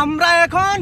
আমরা এখন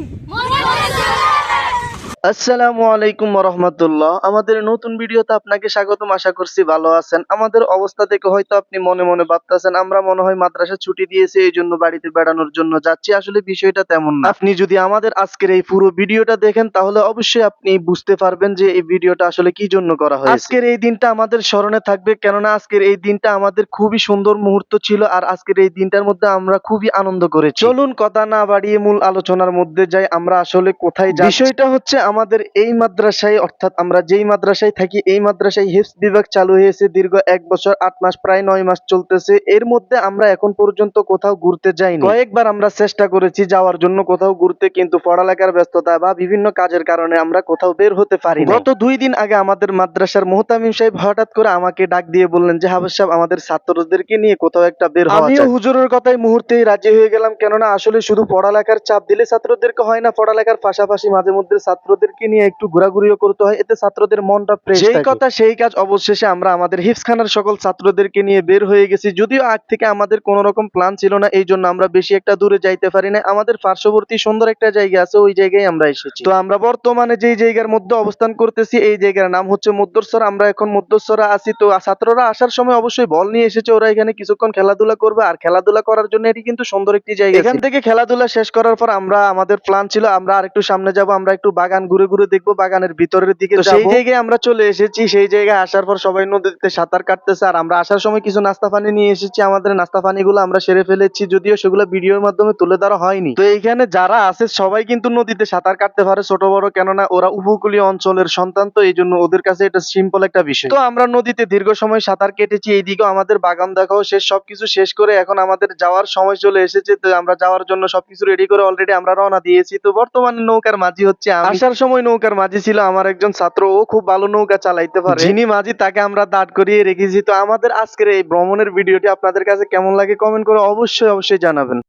আসসালামু আলাইকুম রহমতুল্লাহ আমাদের নতুন ভিডিওতে আপনাকে স্বাগতম, আশা করছি ভালো আছেন। আমাদের অবস্থা দেখে হয়তো আপনি মনে মনে ভাবতেছেন, আমরা মনে হয় মাদ্রাসা ছুটি দিয়েছে, এই জন্য বাড়িতে বেড়ানোর জন্য যাচ্ছি। আসলে বিষয়টা তেমন না। আপনি যদি আমাদের আজকের এই পুরো ভিডিওটা দেখেন, তাহলে অবশ্যই আপনি বুঝতে পারবেন যে এই ভিডিওটা আসলে কি জন্য করা হয়েছে। আজকের এই দিনটা আমাদের স্মরণে থাকবে, কেননা আজকের এই দিনটা আমাদের খুবই সুন্দর মুহূর্ত ছিল, আর আজকের এই দিনটার মধ্যে আমরা খুবই আনন্দ করেছি। চলুন কথা না বাড়িয়ে মূল আলোচনার মধ্যে যাই, আমরা আসলে কোথায় যাই বিষয়টা হচ্ছে আমাদের এই মাদ্রাসায় অর্থাৎ আমরা যেই মাদ্রাসায় থাকি এই মাদ্রাসায় হিফজ বিভাগ চালু হয়েছে দীর্ঘ এক বছর আট মাস প্রায় নয় মাস চলতেছে। এর মধ্যে আমরা এখন পর্যন্ত কোথাও ঘুরতে যাইনি। কয়েকবার আমরা চেষ্টা করেছি যাওয়ার জন্য কোথাও ঘুরতে কিন্তু পড়ালেখার ব্যস্ততা বা বিভিন্ন কাজের কারণে আমরা কোথাও বের হতে পারি গত দুই দিন আগে আমাদের মাদ্রাসার মোহতামিম সাহেব হঠাৎ করে আমাকে ডাক দিয়ে বললেন যে হাফেজ সাহেব আমাদের ছাত্রদেরকে নিয়ে কোথাও একটা বের হওয়া আমিও হুজুরের কথাই মুহূর্তেই রাজি হয়ে গেলাম কেননা আসলে শুধু পড়ালেখার চাপ দিলে ছাত্রদেরকে হয় না পড়ালেখার পাশাপাশি মাঝে মধ্যে ছাত্রদেরকে নিয়ে একটু ঘোরাঘুরিও করতে হয় এতে ছাত্রদের মনটা ফ্রেশ সেই কথা সেই কাজ অবশেষে আমরা আমাদের হিফসখানার সকল ছাত্রদেরকে নিয়ে বের হয়ে গেছি যদিও আগ থেকে আমাদের কোনো রকম প্ল্যান ছিল না এই জন্য আমরা বেশি একটা দূরে যাইতে পারি না আমাদের পার্শ্ববর্তী সুন্দর একটা জায়গা আছে ওই জায়গায় আমরা এসেছি। তো আমরা বর্তমানে যেই জায়গার মধ্যে অবস্থান করতেছি এই জায়গার নাম হচ্ছে মধ্যস্বর আমরা এখন মধ্যস্বরা আছি। তো ছাত্ররা আসার সময় অবশ্যই বল নিয়ে এসেছে ওরা এখানে কিছুক্ষণ খেলাধুলা করবে আর খেলাধুলা করার জন্য এটি কিন্তু সুন্দর একটি জায়গা এখান থেকে খেলাধুলা শেষ করার পর আমরা আমাদের প্ল্যান ছিল আমরা আর একটু সামনে যাব আমরা একটু বাগান ঘুরে ঘুরে দেখব বাগানের ভিতরের দিকে সেই জায়গায় আমরা চলে এসেছি সেই জায়গায় আসার পর সবাই নদীতে সাঁতার কাটতেছে। আর আমরা আসার সময় কিছু নাস্তা পানি নিয়ে এসেছি। আমাদের নাস্তা পানিগুলো আমরা সেরে ফেলেছি যদিও সেগুলো ভিডিওর মাধ্যমে তুলে ধরা হয়নি। তো এইখানে যারা আছে সবাই কিন্তু নদীতে সাঁতার কাটতে পারে ছোট বড় কেননা ওরা উপকূলীয় অঞ্চলের সন্তান তো এই জন্য ওদের কাছে এটা সিম্পল একটা বিষয়। তো আমরা নদীতে দীর্ঘ সময় সাঁতার কেটেছি এইদিকেও আমাদের বাগান দেখাও শেষ সবকিছু শেষ করে এখন আমাদের যাওয়ার সময় চলে এসেছে। তো আমরা যাওয়ার জন্য সবকিছু রেডি করে অলরেডি আমরা রওনা দিয়েছি। তো বর্তমানে নৌকার মাঝি হচ্ছে। আসার সময় নৌকার মাঝি ছিল, আমার একজন ছাত্র, ও খুব ভালো নৌকা চালাইতে পারে। যিনি মাঝি, তাকে আমরা দাঁড় করিয়ে রেখেছি। তো আমাদের আজকের এই ভ্রমণের ভিডিওটি আপনাদের কাছে কেমন লাগে কমেন্ট করে অবশ্যই অবশ্যই জানাবেন।